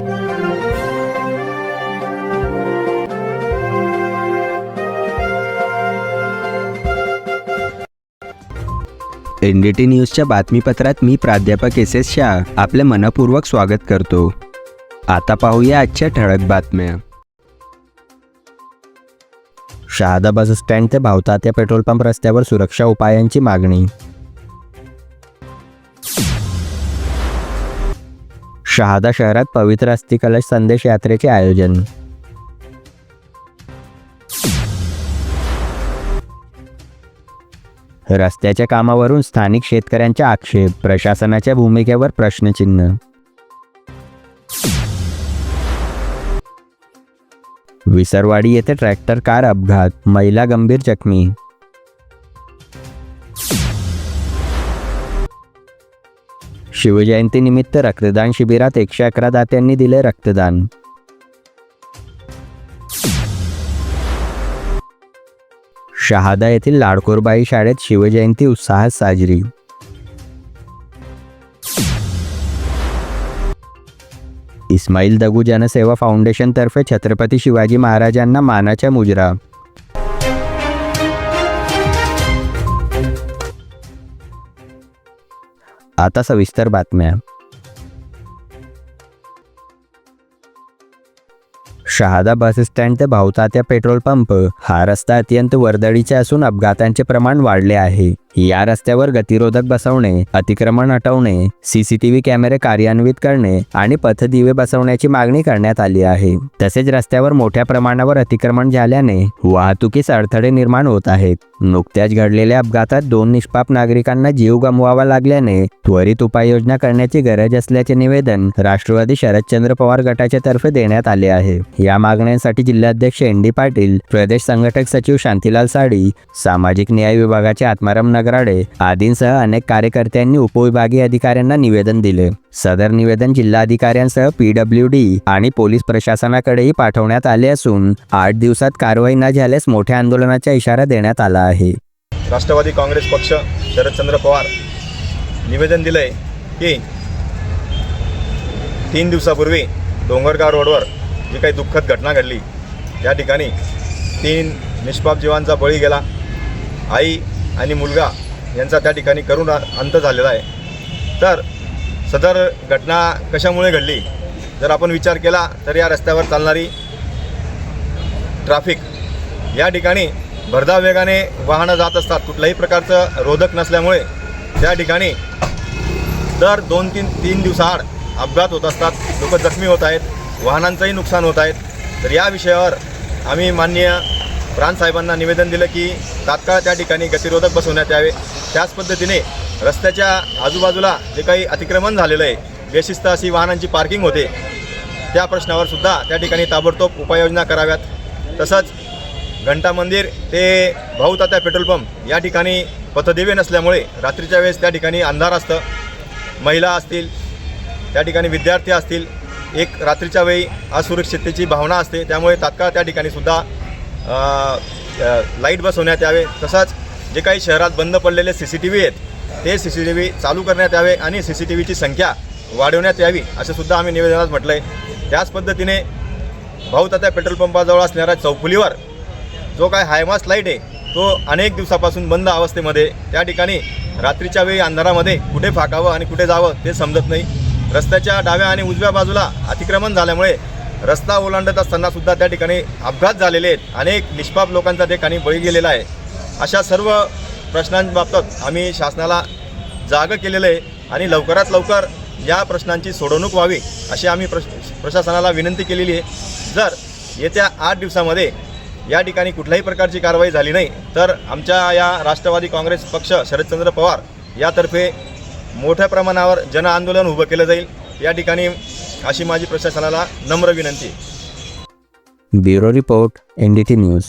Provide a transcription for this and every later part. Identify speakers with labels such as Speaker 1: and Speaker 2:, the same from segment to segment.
Speaker 1: N D T न्यूजच्या बातमीपत्रात मी प्राध्यापक S S Shah आपले मनपूर्वक स्वागत करतो. आता पाहूया आजच्या ठळक बातम्या. शहादा बस स्टँड ते भावतात्या पेट्रोल पंप रस्त्यावर सुरक्षा उपायांची मागणी. शहादा शहरात पवित्र अस्थि कलश संदेश यात्रेचे आयोजन. रस्त्याच्या कामावरून स्थानिक शेतकऱ्यांच्या आक्षेप प्रशासनाच्या भूमिकेवर प्रश्नचिन्ह. विसरवाडी येथे ट्रॅक्टर कार अपघात महिला गंभीर जखमी. शिवजयंतीनिमित्त रक्तदान शिबिरात एकशे अकरा दात्यांनी दिले रक्तदान. शहादा येथील लाडकोरबाई शाळेत शिवजयंती उत्साहात साजरी. इस्माईल दगू जनसेवा फाउंडेशनतर्फे छत्रपती शिवाजी महाराजांना मानाच्या मुजरा. आता सविस्तर बातम्या. शहादा बस स्टँड ते भावतात्या पेट्रोल पंप हा रस्ता अत्यंत वर्दळीचा असून अपघातांचे प्रमाण वाढले आहे. या रस्त्यावर गतिरोधक बसवणे अतिक्रमण हटवणे सीसीटीव्ही कॅमेरे कार्यान्वित करणे आणि पथदिवे बसवण्याची मागणी करण्यात आली आहे. तसेच रस्त्यावर मोठ्या प्रमाणावर अतिक्रमण झाल्याने वाहतुकीस अडथळे निर्माण होत आहेत. नुकत्याच घडलेल्या अपघातात दोन निष्पाप नागरिकांना जीव गमवावा लागल्याने त्वरित उपाययोजना करण्याची गरज असल्याचे निवेदन राष्ट्रवादी शरदचंद्र पवार गटाच्या तर्फे देण्यात आले आहे. या मागण्यांसाठी जिल्हाध्यक्ष एन डी पाटील प्रदेश संघटक सचिव शांतीलाल साडी सामाजिक न्याय विभागाचे आत्माराम नगराडे आदींसह अनेक कार्यकर्त्यांनी उपविभागीय अधिकाऱ्यांना निवेदन दिले. सदर निवेदन जिल्हाधिकाऱ्यांसह पीडब्ल्यू डी आणि पोलीस प्रशासनाकडेही पाठवण्यात आले असून आठ दिवसात कारवाई न झाल्यास मोठ्या आंदोलनाचा इशारा देण्यात आला आहे.
Speaker 2: राष्ट्रवादी काँग्रेस पक्ष शरदचंद्र पवार निवेदन दिलं आहे की तीन दिवसापूर्वी डोंगरगाव रोडवर जी काही दुःखद घटना घडली या ठिकाणी तीन निष्पाप जीवांचा बळी गेला. आई आणि मुलगा यांचा त्या ठिकाणी करून अंत झालेला आहे. तर सदर घटना कशामुळे घडली? जर आपण विचार केला तर या रस्त्यावर चालणारी ट्रॅफिक या ठिकाणी भरधाव वेगाने वाहनं जात असतात. कुठल्याही प्रकारचं रोधक नसल्यामुळे त्या ठिकाणी दर दोन तीन तीन दिवसाआड अपघात होत असतात. लोक जखमी होत आहेत वाहनांचंही नुकसान होत आहेत तर या विषयावर आम्ही माननीय प्राणसाहेबांना निवेदन दिलं की तात्काळ त्या ठिकाणी गतिरोधक बसवण्यात यावे. त्याच पद्धतीने रस्त्याच्या आजूबाजूला जे काही अतिक्रमण झालेलं आहे बेशिस्त अशी वाहनांची पार्किंग होते त्या प्रश्नावर सुद्धा त्या ठिकाणी ताबडतोब उपाययोजना कराव्यात. तसंच घंटा मंदिर ते भाऊतात्या पेट्रोल पंप या ठिकाणी पथदिवे नसल्यामुळे रात्रीच्या वेळेस त्या ठिकाणी अंधार असतं. महिला असतील त्या ठिकाणी विद्यार्थी असतील एक रात्रीच्या वेळी असुरक्षिततेची भावना असते. त्यामुळे तात्काळ त्या ठिकाणी सुद्धा लाइट बसवण्यात यावे. तसाच जे काही शहरात बंद पडलेले सी सी टी व्ही आहेत ते सी सी टी व्ही चालू करण्यात यावे आणि सी सी टी व्हीची संख्या वाढवण्यात यावी असं सुद्धा आम्ही निवेदनात म्हटलं आहे त्याच पद्धतीने भाऊ तात्या पेट्रोल पंपाजवळ असणाऱ्या चौफुलीवर जो काय हायमास लाइट आहे तो अनेक दिवसापासून बंद अवस्थेमध्ये त्या ठिकाणी रात्रीच्या वेळी अंधारामध्ये कुठे फाकावं आणि कुठे जावं ते समजत नाही. रस्त्याच्या डाव्या आणि उजव्या बाजूला अतिक्रमण झाल्यामुळे रस्ता ओलांडत असताना सुद्धा त्या ठिकाणी अपघात झालेले आहेत. अनेक निष्पाप लोकांचा त्या ठिकाणी बळी गेलेला आहे. अशा सर्व प्रश्नांबाबत आम्ही शासनाला जागं केलेलं आहे आणि लवकरात लवकर या प्रश्नांची सोडवणूक व्हावी अशी आम्ही प्रश प्रशासनाला विनंती केलेली आहे. जर येत्या आठ दिवसामध्ये या ठिकाणी कुठल्याही प्रकारची कारवाई झाली नाही तर आमच्या या राष्ट्रवादी काँग्रेस पक्ष शरदचंद्र पवार यातर्फे मोठ्या प्रमाणावर जन आंदोलन उभं केलं जाईल. या ठिकाणी अशी माझी प्रशासनाला नम्र विनंती.
Speaker 1: Bureau report N D news.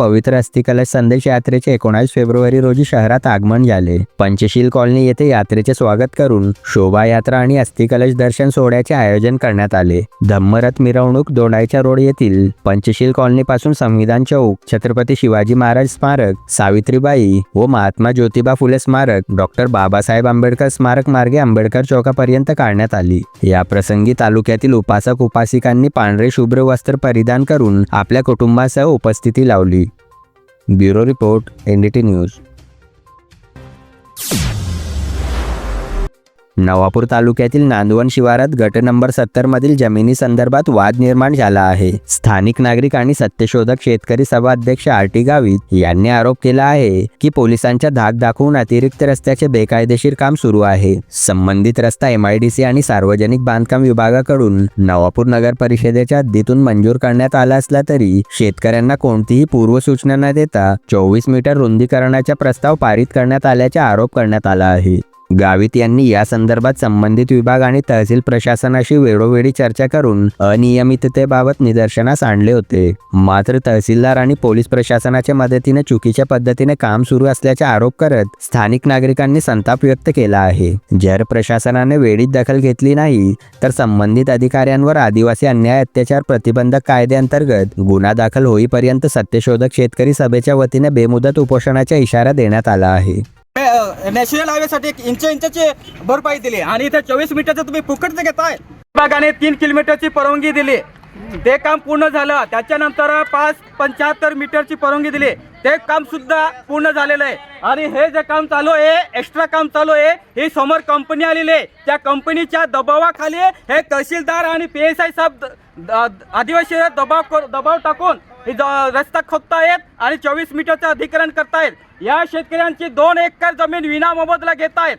Speaker 1: पवित्र अस्थिकलश संदेश यात्रेचे एकोणास फेब्रुवारी रोजी शहरात आगमन झाले. पंचशील कॉलनी येथे यात्रेचे स्वागत करून शोभायात्रा आणि अस्थिकलश दर्शन सोहळ्याचे आयोजन करण्यात आले. धम्मरथ मिरवणूक दोंडाईच्या रोड येथील पंचशील कॉलनी पासून संविधान चौक छत्रपती शिवाजी महाराज स्मारक सावित्रीबाई व महात्मा ज्योतिबा फुले स्मारक डॉक्टर बाबासाहेब आंबेडकर स्मारक मार्गे आंबेडकर चौकापर्यंत काढण्यात आली. या प्रसंगी तालुक्यातील उपासक उपासिकांनी पांढरे शुभ्र वस्त्र परिधान करून आपल्या कुटुंबासह उपस्थिती लावली. Bureau report NDT news Navapur तालुक्यातील नांदवण शिवारात गट नंबर सत्तर मधील जमिनी संदर्भात वाद निर्माण झाला आहे. स्थानिक नागरिक आणि सत्यशोधक शेतकरी सभा अध्यक्ष आर टी गावित यांनी आरोप केला आहे की पोलिसांच्या धाक दाखवून अतिरिक्त रस्त्याचे बेकायदेशीर काम सुरू आहे. संबंधित रस्ता एमआयडीसी आणि सार्वजनिक बांधकाम विभागाकडून नवापूर नगर परिषदेच्या हद्दीतून मंजूर करण्यात आला असला तरी शेतकऱ्यांना कोणतीही पूर्वसूचना न देता चोवीस मीटर रुंदीकरणाचा प्रस्ताव पारित करण्यात आल्याचा आरोप करण्यात आला आहे. गावित यांनी या संदर्भात संबंधित विभाग आणि तहसील प्रशासनाशी वेळोवेळी चर्चा करून अनियमिततेबाबत निदर्शनास आणले होते. मात्र तहसीलदार आणि पोलीस प्रशासनाच्या मदतीने चुकीच्या पद्धतीने काम सुरू असल्याचा आरोप करत स्थानिक नागरिकांनी संताप व्यक्त केला आहे. जर प्रशासनाने वेळीच दखल घेतली नाही तर संबंधित अधिकाऱ्यांवर आदिवासी अन्याय अत्याचार प्रतिबंधक कायद्याअंतर्गत गुन्हा दाखल होईपर्यंत सत्यशोधक शेतकरी सभेच्या वतीने बेमुदत उपोषणाचा इशारा देण्यात आला आहे.
Speaker 3: नॅशनल हायवेसाठी एक इंच इंचाची भरपाई दिली. आणि इथे चोवीस मीटरचं तुम्ही फुकटचं घेताय विभागाने तीन किलोमीटरची परवानगी दिली. ते काम पूर्ण झालं. त्याच्यानंतर पाच पंच्याहत्तर मीटरची परवानगी दिली. ते काम सुद्धा पूर्ण झालेलं आहे. आणि हे जे काम चालू आहे एक्स्ट्रा काम चालू आहे ही समोर कंपनी आलेली आहे. त्या कंपनीच्या दबावाखाली हे तहसीलदार आणि पी एस आय साहेब द- आदिवासी दबाव कर- दबाव टाकून रस्ता खोदतायत आणि चोवीस मीटरचं अधिकरण करतायत या शेतकऱ्यांची दोन एकर जमीन विना मोबदला घेत आहेत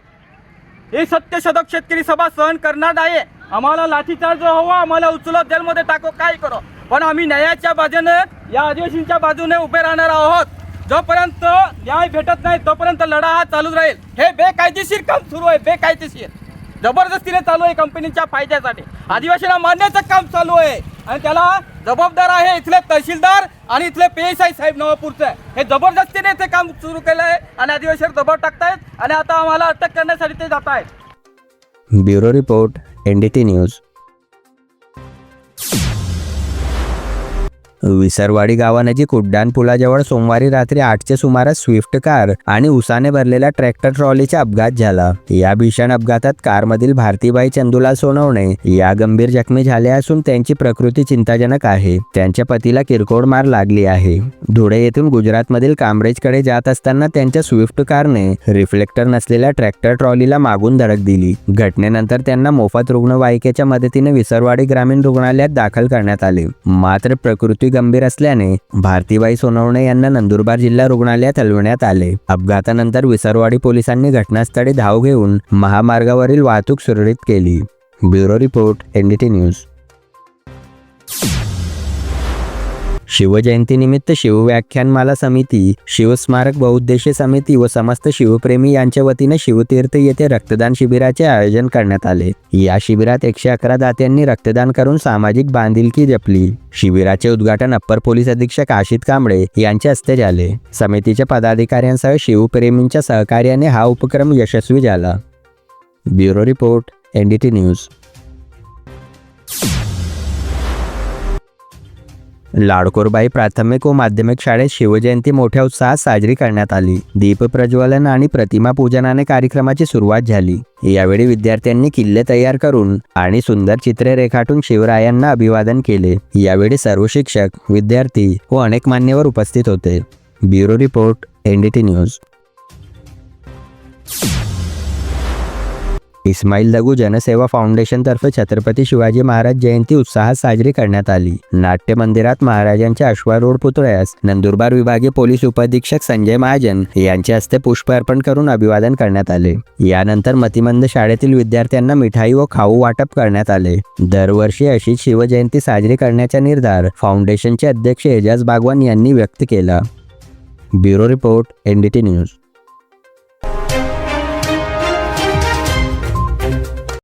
Speaker 3: ही सत्यशोधक शेतकरी सभा सहन करणार नाही आम्हाला लाठीचार्ज हवा आम्हाला उचलत जेलमध्ये टाको काय करो. पण आम्ही न्यायाच्या बाजूने या आदिवासींच्या बाजूने उभे राहणार आहोत. जोपर्यंत न्याय भेटत नाही तोपर्यंत लढा हा चालूच राहील. हे बेकायदेशीर काम सुरू आहे बेकायदेशीर. जबरदस्तीने चालू आहे कंपनीच्या फायद्यासाठी. आदिवासींना मारण्याचं काम चालू आहे. आणि त्याला जबाबदार आहे इथले तहसीलदार आणि इथले पी साहेब नवापूरचे. हे जबरदस्तीने ते काम सुरू केलं आहे आणि आदिवासीवर दबाव टाकतायत आणि आता आम्हाला अटक करण्यासाठी ते जात आहेत
Speaker 1: bureau report NDT news. Visarwadi गावानजीक उड्डाण पुलाजवळ सोमवारी रात्री आठच्या सुमारास स्विफ्ट कार आणि उसाने भरलेल्या ट्रॅक्टर ट्रॉलीचा अपघात झाला. या भीषण अपघातात कारमधील भारतीबाई चंदुलाल सोनवणे या गंभीर जखमी झाल्या असून त्यांची प्रकृती चिंताजनक आहे. त्यांच्या पतीला किरकोळ मार लागली आहे. धुळे येथून गुजरातमधील कामरेजकडे जात असताना त्यांच्या स्विफ्ट कारने रिफ्लेक्टर नसलेल्या ट्रॅक्टर ट्रॉलीला मागून धडक दिली. घटनेनंतर त्यांना मोफत रुग्णवाहिकेच्या मदतीने विसरवाडी ग्रामीण रुग्णालयात दाखल करण्यात आले. मात्र प्रकृती गंभीर असल्याने भारतीबाई सोनवणे यांना नंदुरबार जिल्हा रुग्णालयात हलवण्यात आले. अपघातानंतर विसरवाडी पोलिसांनी घटनास्थळी धाव घेऊन महामार्गावरील वाहतूक सुरळीत केली. Bureau report NDT news. शिवजयंतीनिमित्त शिवव्याख्यानमाला समिती शिवस्मारक बहुउद्देशीय समिती व समस्त शिवप्रेमी यांच्या वतीने शिवतीर्थ येथे रक्तदान शिबिराचे आयोजन करण्यात आले. या शिबिरात एकशे अकरा दात्यांनी रक्तदान करून सामाजिक बांधिलकी जपली. शिबिराचे उद्घाटन अप्पर पोलीस अधीक्षक आशित कांबळे यांच्या हस्ते झाले. समितीच्या पदाधिकाऱ्यांसह शिवप्रेमींच्या सहकार्याने हा उपक्रम यशस्वी झाला. Bureau report NDT news. Ladkorbai प्राथमिक व माध्यमिक शाळेत शिवजयंती मोठ्या उत्साहात साजरी करण्यात आली. दीप प्रज्वलन आणि प्रतिमा पूजनाने कार्यक्रमाची सुरुवात झाली. यावेळी विद्यार्थ्यांनी किल्ले तयार करून आणि सुंदर चित्रे रेखाटून शिवरायांना अभिवादन केले. यावेळी सर्व शिक्षक विद्यार्थी व अनेक मान्यवर उपस्थित होते. Bureau report NDT news. Ismail Dagu Jansewa फाउंडेशनतर्फे Chhatrapati Shivaji Maharaj जयंती उत्साहात साजरी करण्यात आली. नाट्य मंदिरात महाराजांच्या अश्वारूढ पुतळ्यास नंदुरबार विभागीय पोलीस उपअधीक्षक संजय महाजन यांच्या हस्ते पुष्प अर्पण करून अभिवादन करण्यात आले. यानंतर मतिमंद शाळेतील विद्यार्थ्यांना मिठाई व खाऊ वाटप करण्यात आले. दरवर्षी अशी शिवजयंती साजरी करण्याचा निर्धार फाउंडेशनचे अध्यक्ष एजाज बागवान यांनी व्यक्त केला. Bureau report NDT news.